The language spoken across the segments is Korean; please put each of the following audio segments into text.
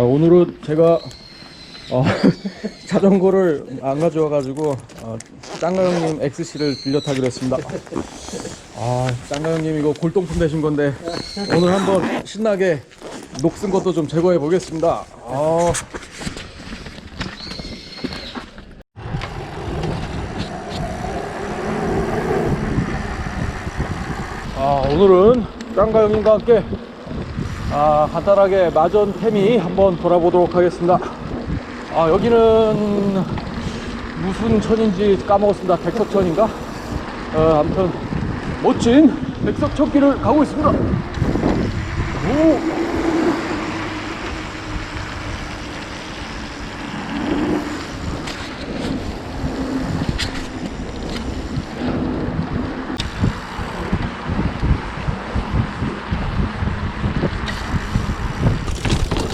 오늘은 제가 어, 자전거를 안 가져와가지고 어, 짱가 형님 XC를 빌려 타기로 했습니다. 아, 짱가 형님 이거 골동품 되신 건데 오늘 한번 신나게 녹슨 것도 좀 제거해 보겠습니다. 아, 아, 오늘은 짱가 형님과 함께 아, 간단하게 마전 태미 한번 돌아보도록 하겠습니다. 아, 여기는 무슨 천인지 까먹었습니다. 백석천인가? 어, 아무튼 멋진 백석천길을 가고 있습니다. 오!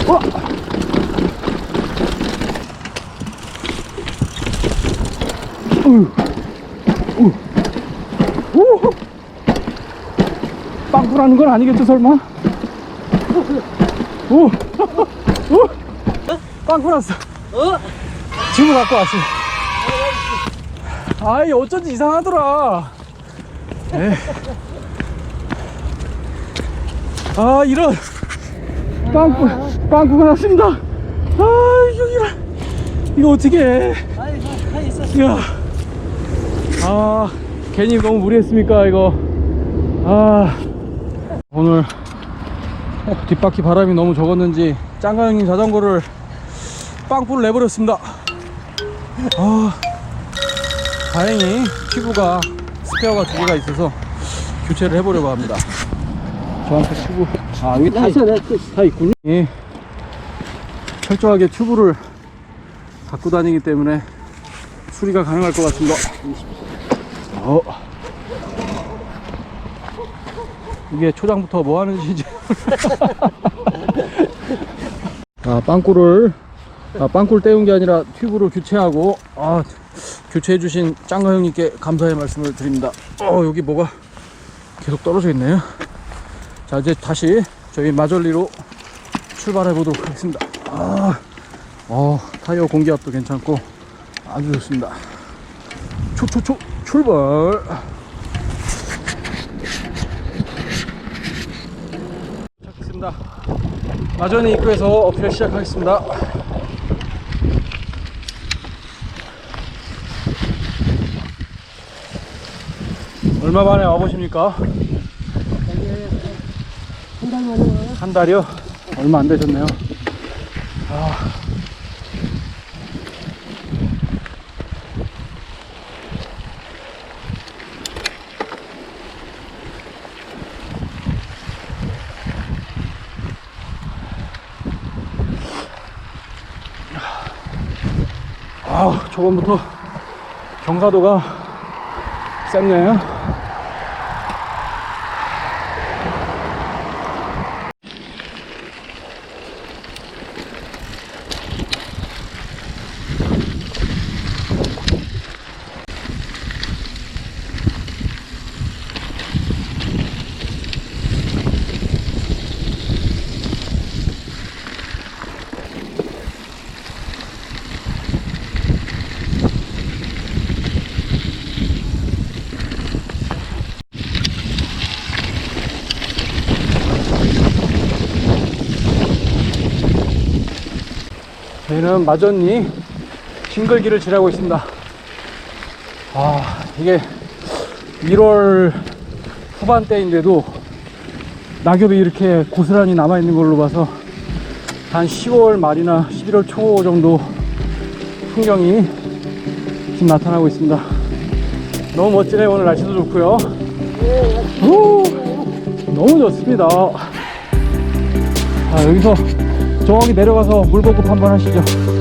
와! 오! 빵꾸라는 건 아니겠죠, 설마? 오! 오! 빵꾸 났어. 지금 갖고 왔어. 아이, 어쩐지 이상하더라. 에. 아, 이런. 빵꾸, 빵꾸가 났습니다. 아, 여기라. 이거 어떻게 해. 이야. 아, 괜히 너무 무리했습니까, 이거. 아, 오늘 뒷바퀴 바람이 너무 적었는지 짱가 형님 자전거를 빵꾸를 내버렸습니다. 아, 다행히 튜브가 스페어가 두 개가 있어서 교체를 해보려고 합니다. 저한테 튜브, 아, 여기 다, 있, 다 있군요. 예. 철저하게 튜브를 갖고 다니기 때문에 수리가 가능할 것 같습니다. 어. 이게 초장부터 뭐 하는 짓인지. 아, 빵꾸를, 아, 빵꾸를 떼운 게 아니라 튜브로 교체하고, 아, 교체해 주신 짱가 형님께 감사의 말씀을 드립니다. 어, 여기 뭐가 계속 떨어져 있네요. 자, 이제 다시 저희 마절리로 출발해 보도록 하겠습니다. 아, 어, 타이어 공기압도 괜찮고 아주 좋습니다. 초초초 출발. 시작했습니다. 마전이 입구에서 어필 시작하겠습니다. 얼마 만에 와보십니까? 한 달 만에 와요. 한 달이요? 얼마 안 되셨네요. 아, 저번부터 경사도가 셌네요. 저희는 마전리 싱글길을 지나고 있습니다. 아, 이게 1월 후반대인데도 낙엽이 이렇게 고스란히 남아있는 걸로 봐서 한 10월 말이나 11월 초 정도 풍경이 지금 나타나고 있습니다. 너무 멋지네요. 오늘 날씨도 좋고요. 오, 너무 좋습니다. 아, 여기서 저기 내려가서 물보급 한번 하시죠.